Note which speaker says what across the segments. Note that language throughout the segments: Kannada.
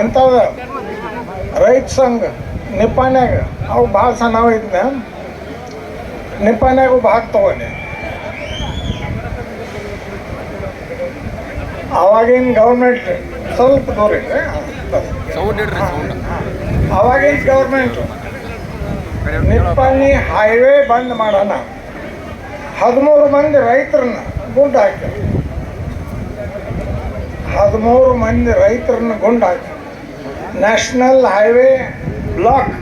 Speaker 1: ಇಂಥವ ರೈತ ಸಂಘ ನಿಪ್ಪಾನ್ಯಾಗ ಅವು ಭಾಳ ಸಣ್ಣವ ಇದ್ನ. ನಿಪ್ಪಾನ್ಯಾಗು ಭಾಗ ತಗೊಂಡೆ. ಅವಾಗಿನ ಗೌರ್ಮೆಂಟ್ ಸ್ವಲ್ಪ ದೂರ ಇದೆ ಅವಾಗಿನ ಗೌರ್ಮೆಂಟ್ ನಿಪ್ಪಾಣಿ ಹೈವೇ ಬಂದ್ ಮಾಡೋಣ. ಹದಿಮೂರು ಮಂದಿ ರೈತರನ್ನ ಗುಂಡು ಹಾಕಿ ಹದಿಮೂರು ಮಂದಿ ರೈತರನ್ನು ಗುಂಡಾಕಿ. ನ್ಯಾಷನಲ್ ಹೈವೇ ಬ್ಲಾಕ್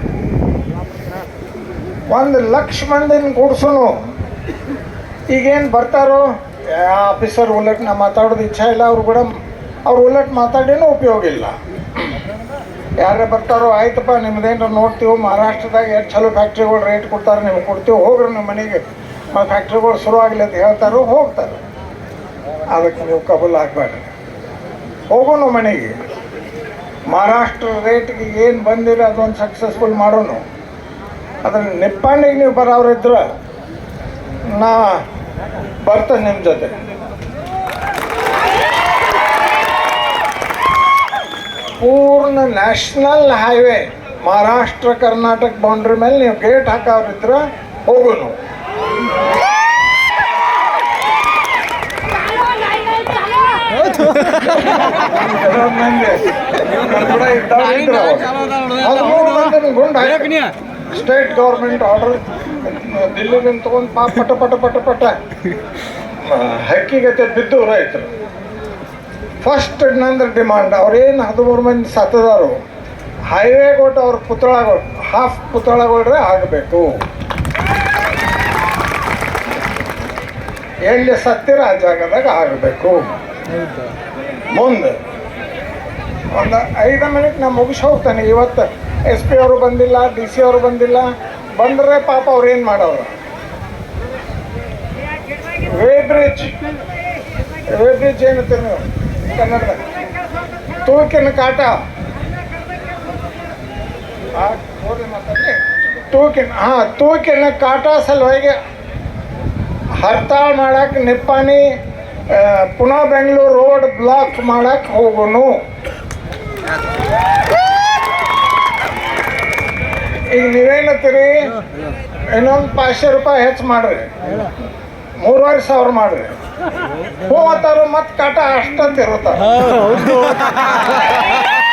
Speaker 1: ಒಂದು ಲಕ್ಷ ಮಂದಿನ ಕೂಡ್ಸುನು ಈಗೇನು ಬರ್ತಾರೋ? ಆಫೀಸರ್ ಉಲ್ಲಟ್ ನಾ ಮಾತಾಡೋದು ಇಚ್ಛಾ ಇಲ್ಲ ಅವ್ರು ಕೂಡ. ಅವ್ರು ಉಲ್ಲಟ್ ಮಾತಾಡೇನೂ ಉಪಯೋಗ ಇಲ್ಲ. ಯಾರೇ ಬರ್ತಾರೋ ಆಯ್ತಪ್ಪ ನಿಮ್ದೇನು ನೋಡ್ತೀವಿ, ಮಹಾರಾಷ್ಟ್ರದಾಗ ಎಷ್ಟು ಚಲೋ ಫ್ಯಾಕ್ಟ್ರಿಗಳು ರೇಟ್ ಕೊಡ್ತಾರೆ ನಿಮ್ಗೆ ಕೊಡ್ತೀವಿ, ಹೋಗ್ರಿ ನಿಮ್ಮ ಮನೆಗೆ. ಫ್ಯಾಕ್ಟ್ರಿಗಳು ಶುರು ಆಗಲಿ ಅಂತ ಹೇಳ್ತಾರೋ, ಹೋಗ್ತಾರೆ. ಅದಕ್ಕೆ ನೀವು ಕಬಲ್ ಆಗಬೇಡ್ರಿ. ಹೋಗೋಣ ಮನೆಗೆ. ಮಹಾರಾಷ್ಟ್ರ ರೇಟ್ಗೆ ಏನು ಬಂದಿರ ಅದೊಂದು ಸಕ್ಸಸ್ಫುಲ್ ಮಾಡೋಣ ಅದನ್ನು ನಿಪ್ಪಾಣಿಗೆ ನೀವು ಬರೋರಿದ್ರೆ ನಾ ಬರ್ತೇನೆ ನಿಮ್ಮ ಜೊತೆ. ಪೂರ್ಣ national highway Maharashtra, Karnataka boundary ಮೇಲೆ ನೀವು ಗೇಟ್ ಹಾಕೋರಿದ್ರೆ ಹೋಗೋನು ಕೆಲವೊಂದ್ ಮಂದಿ ನಮ್ ಕೂಡ ಇದ್ದವ್ರು ಇದ್ರು ಅವಾಗ. ಹದಿಮೂರು ಮಂದಿನ ಗುಂಡು ಹಾಕಿ ಸ್ಟೇಟ್ ಗೌರ್ಮೆಂಟ್ ಆರ್ಡರ್ ದಿಲ್ಲಿ ತಗೊಂಡು ಪಾಪ ಪಟ ಪಟ ಪಟ ಪಟ. ಹಕ್ಕಿ ಹಕ್ಕಿಗತೆ ಬಿದ್ದು ರೈತರು. ಫಸ್ಟ್ ನಂದ್ರ ಡಿಮಾಂಡ್ ಅವ್ರೇನು ಹದಿಮೂರು ಮಂದಿ ಸತ್ತದಾರು ಹೈವೇ ಕೊಟ್ಟು ಅವ್ರ ಪುತ್ಳಗಳು ಹಾಫ್ ಪುತ್ಳಗಳ್ರೆ ಆಗಬೇಕು. ಎಲ್ಲಿ ಸತ್ತಿರ ಆ ಜಾಗದಾಗ ಆಗಬೇಕು. ಮುಂದೆ. ಒಂದು ಐದು ಮಿನಿಟ್ ನಾನು ಮುಗಿಸಿ ಹೋಗ್ತಾನೆ. ಇವತ್ತು ಎಸ್ ಪಿ ಅವರು ಬಂದಿಲ್ಲ ಡಿ ಸಿ ಅವರು ಬಂದಿಲ್ಲ. ಬಂದರೆ ಪಾಪ ಅವ್ರು ಏನು ಮಾಡೋರು? ವೇ ವೇಬ್ರಿಜ್ ಏನು ನೀವು? ಕನ್ನಡದ. ತೂಕಿನ ಕಾಟ. ತೂಕಿನ, ಹಾಂ, ತೂಕಿನ ಕಾಟ ಸಲುವಾಗಿ ಹರ್ತಾಳ್ ಮಾಡಕ್ಕೆ ನಿಪ್ಪಾಣಿ ಪುನಃ ಬೆಂಗಳೂರು ರೋಡ್ ಬ್ಲಾಕ್ ಮಾಡಕ್ಕೆ ಹೋಗೋನು. ಈಗ ನೀವೇನತ್ತೀರಿ ಇನ್ನೊಂದು ಪಾಚಶೆ ರೂಪಾಯಿ ಹೆಚ್ಚು ಮಾಡ್ರಿ. ಮೂರುವರೆ ಸಾವಿರ ಮಾಡ್ರಿ. ಮೂವತ್ತಾರು ಮತ್ತೆ ಕಾಟ ಅಷ್ಟಂತ ಇರುತ್ತ.